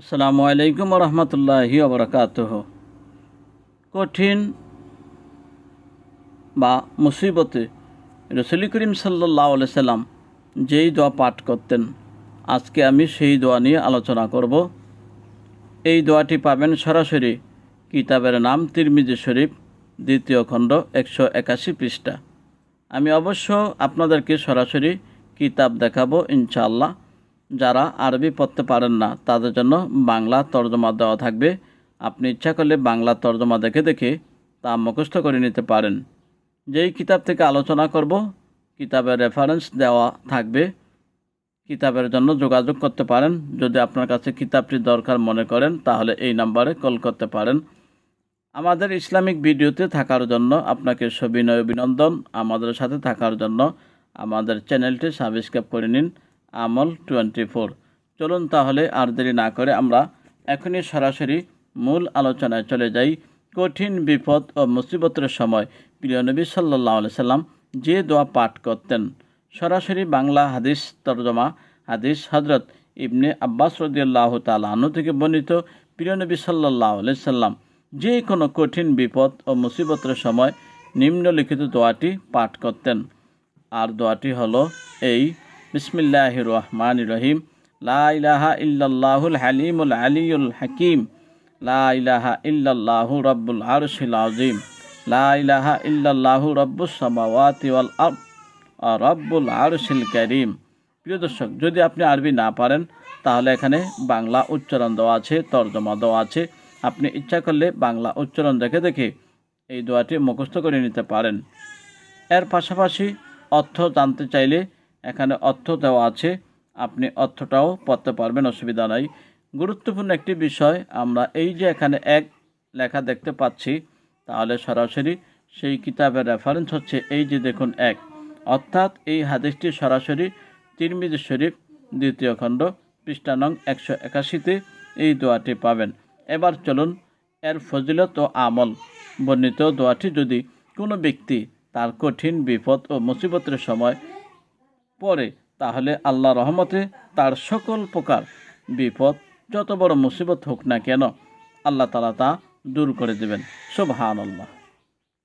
আসসালামু আলাইকুম রহমতুল্লাহি ওবরাকাত কঠিন বা মুসিবতে রসুল করিম সাল্লাহ সাল্লাম যেই দোয়া পাঠ করতেন, আজকে আমি সেই দোয়া নিয়ে আলোচনা করব। এই দোয়াটি পাবেন সরাসরি কিতাবের নাম তিরমিজি শরীফ, দ্বিতীয় খণ্ড, একশো একাশি পৃষ্ঠা। আমি অবশ্য আপনাদেরকে সরাসরি কিতাব দেখাবো, ইনশাআল্লাহ। যারা আরবি পড়তে পারেন না, তাদের জন্য বাংলা তর্জমা দেওয়া থাকবে। আপনি ইচ্ছা করলে বাংলা তর্জমা দেখে দেখে তা মুখস্থ করে নিতে পারেন। যেই কিতাব থেকে আলোচনা করব, কিতাবের রেফারেন্স দেওয়া থাকবে। কিতাবের জন্য যোগাযোগ করতে পারেন। যদি আপনার কাছে কিতাবটি দরকার মনে করেন, তাহলে এই নাম্বারে কল করতে পারেন। আমাদের ইসলামিক ভিডিওতে থাকার জন্য আপনাকে সবিনয় অভিনন্দন। আমাদের সাথে থাকার জন্য আমাদের চ্যানেলটি সাবস্ক্রাইব করে নিন। আমল টোয়েন্টি ফোর চলুন তাহলে আর দেরি না করে আমরা এখনই সরাসরি মূল আলোচনায় চলে যাই। কঠিন বিপদ ও মুসিবতের সময় প্রিয় নবী সাল্লাহ সাল্লাম যে দোয়া পাঠ করতেন। সরাসরি বাংলা হাদিস তর্জমা, হাদিস হজরত ইবনে আব্বাস রদিয়াল্লাহ তালাহনু থেকে বর্ণিত প্রিয় নবী সাল্লাহ সাল্লাম যে কোনো কঠিন বিপদ ও মুসিবতের সময় নিম্নলিখিত দোয়াটি পাঠ করতেন। আর দোয়াটি হলো এই বিসমিল্লাহ রহমান রহিম লা ইলাহা ইল্লাল্লাহুল হালিমুল আলিউল হাকিম। লা ইলাহা ইল্লাল্লাহু রব্বুল আরশিল আযীম। লা ইলাহা ইল্লাল্লাহু রব্বুস সামাওয়াতি ওয়াল আরদ। রব্বুল আরশিল কারীম। প্রিয় দর্শক, যদি আপনি আরবি না পারেন, তাহলে এখানে বাংলা উচ্চারণ দেওয়া আছে, তর্জমা দেওয়া আছে। আপনি ইচ্ছা করলে বাংলা উচ্চারণ দেখে দেখে এই দোয়াটি মুখস্থ করে নিতে পারেন। এর পাশাপাশি অর্থ জানতে চাইলে এখানে অর্থ দেওয়া আছে। আপনি অর্থটাও পড়তে পারবেন, অসুবিধা নাই। গুরুত্বপূর্ণ একটি বিষয়, আমরা এই যে এখানে এক লেখা দেখতে পাচ্ছি, তাহলে সরাসরি সেই কিতাবের রেফারেন্স হচ্ছে এই যে দেখুন এক। অর্থাৎ এই হাদিসটি সরাসরি তিরমিজি শরীফ, দ্বিতীয় খণ্ড, পৃষ্ঠা নং একশো একাশিতে এই দোয়াটি পাবেন। এবার চলুন এর ফজিলত ও আমল। বর্ণিত দোয়াটি যদি কোনো ব্যক্তি তার কঠিন বিপদ ও মুসিবতের সময় পড়ে তাহলে আল্লাহ রহমতে তার সকল প্রকার বিপদ, যত বড় মুসিবত হোক না কেন, আল্লাহ তালা তা দূর করে দেবেন। সুবহান আল্লাহ